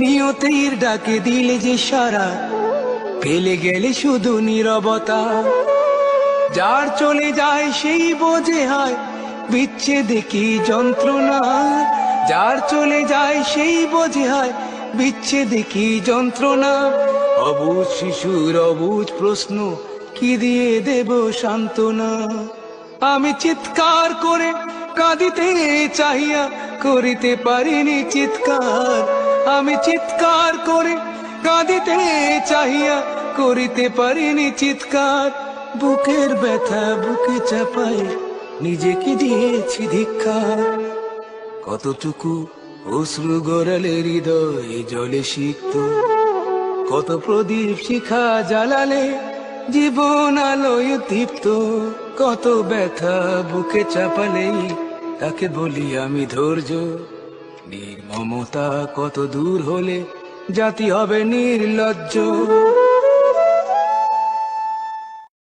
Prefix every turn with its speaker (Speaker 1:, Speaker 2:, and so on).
Speaker 1: নিয়তির ডাকে দিলে যে সারা, ফেলে গেলে শুধু নীরবতা। যার চলে যায় সেই বোঝে হয়, বিচ্ছেদে কি যন্ত্রণা। যার চলে যায় সেই বোঝে হয়, বিচ্ছেদে কি যন্ত্রণা। অবুজ শিশুর অবুজ প্রশ্ন, কি দিয়ে দেব সান্ত্বনা? আমি চিৎকার করে কাঁদিতে চাহিয়া করিতে পারিনি চিৎকার। আমি চিৎকার করে কাঁদিতে চাহিয়া করিতে পারিনি চিৎকার। বুকের ব্যথা বুকে চাপায় নিজেকে দিয়েছি ধিক্কার। কতটুকু অশ্রু গড়ালে হৃদয় জলে শিখত কত প্রদীপ শিখা জ্বালালে জীবন আলোয় দীপ্ত। কত ব্যথা বুকে চাপালেই তাকে বলি আমি ধৈর্য। নির্মমতা কত দূর হলে জাতি হবে নির্লজ্জ।